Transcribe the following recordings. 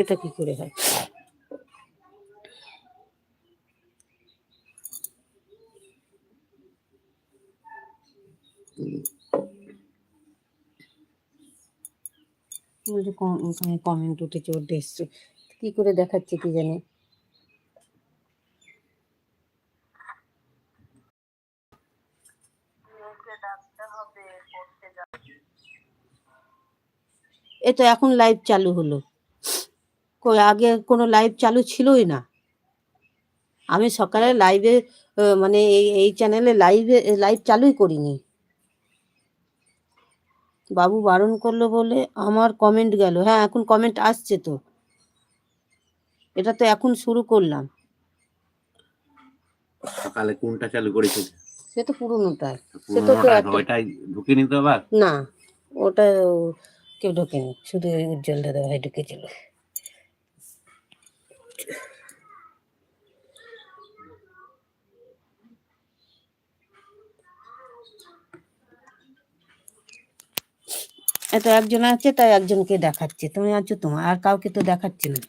এটা কি করে হয়? কমেন্ট উঠেছে ওর এসছে কি করে দেখাচ্ছে কি জানে। এ তো এখন লাইভ চালু হলো। কই আগে কোনো লাইভ চালু ছিলই না। আমি সকালে লাইভে মানে এই এই চ্যানেলে লাইভে লাইভ চালুই করিনি। বাবু বারণ করল বলে আমার কমেন্ট গেল। হ্যাঁ এখন কমেন্ট আসছে তো। এটা তো এখন শুরু করলাম। সকালে কোনটা চালু করেছে? সে তো পুরোনোটাই। সে তো নিতে আবার না ওটা কেউ ঢোকেনি, শুধু ওই উজ্জ্বল দাদা ভাই ঢুকেছিল। এত একজন আছে, তাই একজনকে দেখাচ্ছে। তুমি আছো তোমার আর কাউকে তো দেখাচ্ছে না।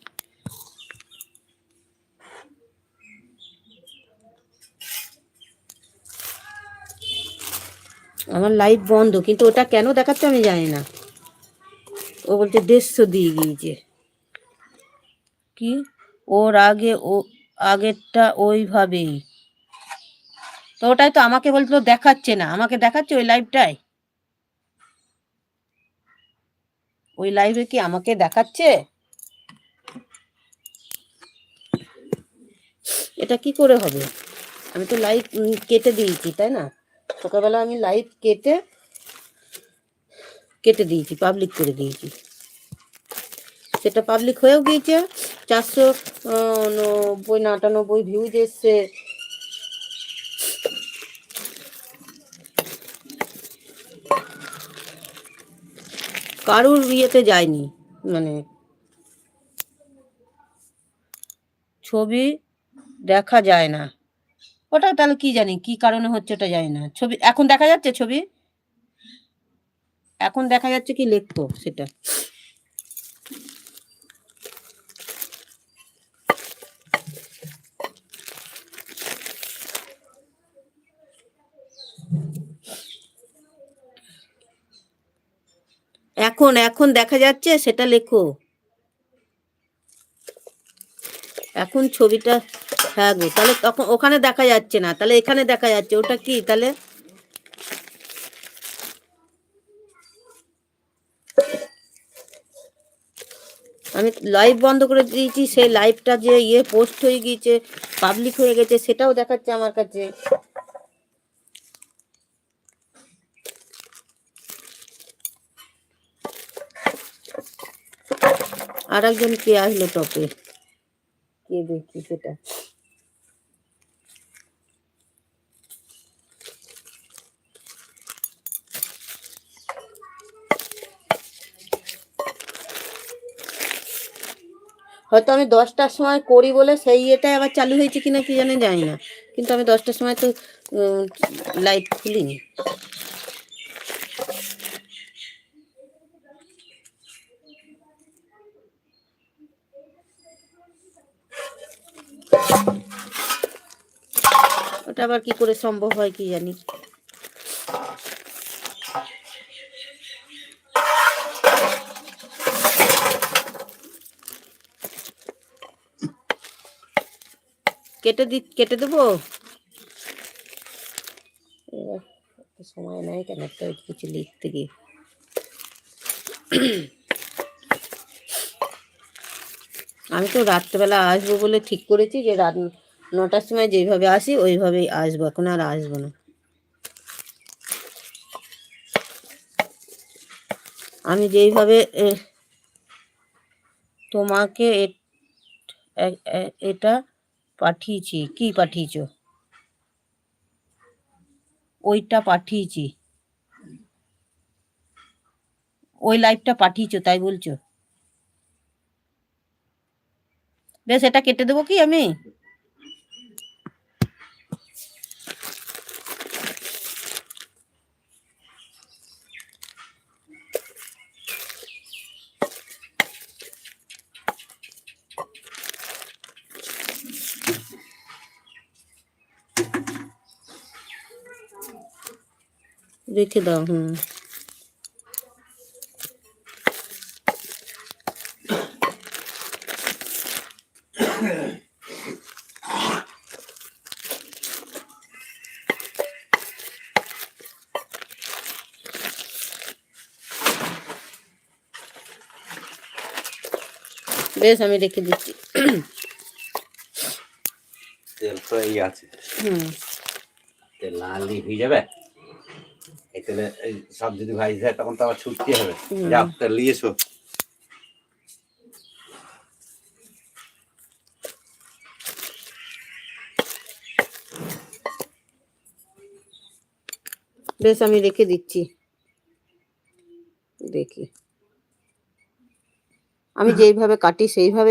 আমার লাইভ বন্ধ, কিন্তু ওটা কেন দেখাচ্ছে আমি জানি না। ও বলছে দেড়শো দিয়ে গিয়েছে। কি? ওর আগে ও আগেরটা ওইভাবেই। তো ওটাই তো আমাকে বলছিল দেখাচ্ছে না। আমাকে দেখাচ্ছে ওই লাইভটাই ওই লাইভে কি আমাকে দেখাচ্ছে? এটা কি করে হবে? আমি তো লাইভ কেটে দিয়েছি তাই না? সকালবেলা আমি লাইভ কেটে কেটে দিয়েছি পাবলিক করে দিয়েছি। সেটা পাবলিক হয়েও গিয়েছে, চারশো নব্বই না আটানব্বই ভিউজ এসছে। কারুর ইয়েতে যায়নি মানে ছবি দেখা যায় না। ওটা তাহলে কি জানি, কি কারণে হচ্ছে ওটা জানি না। ছবি, এখন দেখা যাচ্ছে ছবি? এখন দেখা যাচ্ছে কি লিখতো সেটা। এখন এখন দেখা যাচ্ছে সেটা লেখো। এখন ছবিটা হ্যাঁ গো, তাহলে তখন ওখানে দেখা যাচ্ছে না, তাহলে এখানে দেখা যাচ্ছে, ওটা কি তাহলে? আমি লাইভ বন্ধ করে দিয়েছি, সেই লাইভটা যে ইয়ে পোস্ট হয়ে গিয়েছে পাবলিক হয়ে গেছে, সেটাও দেখাচ্ছে আমার কাছে। আর একজন কে আসলো টপে? কে দেখি সেটা? হয়তো আমি দশটার সময় করি বলে সেই ইয়েটাই আবার চালু হয়েছে কিনা কি জানি জানি না। কিন্তু আমি দশটার সময় তো লাইট খুলিনি। ওটা আবার কি করে সম্ভব হয় কি জানি। কেটে দি, কেটে দেবো? সময় নাই কেন? একটা কিছু লিখতে গিয়ে। আমি তো রাত্রেবেলা আসব বলে ঠিক করেছি যে রাত নটার সময় যেইভাবে আসি, ওইভাবেই আসব। এখন আর আসব না। আমি যেইভাবে তোমাকে এটা পাঠিয়েছি, কি পাঠিয়েছো? ওইটা পাঠিয়েছি। ওই লাইভটা পাঠিয়েছো, তাই বলছো? বেশ, এটা কেটে দেবো কি আমি? রেখে দাও হুম। বেশ আমি রেখে দিচ্ছি। তেল তো এই আছে। হুম। তেল আনলেই হয়ে যাবে? এই তেলে এই সব যদি ভাই যায় তখন তো আবার ছুটতে হবে। হুম। যাও তেল নিয়ে এসো। বেশ আমি রেখে দিচ্ছি। দেখি। আমি যেইভাবে কাটি সেইভাবে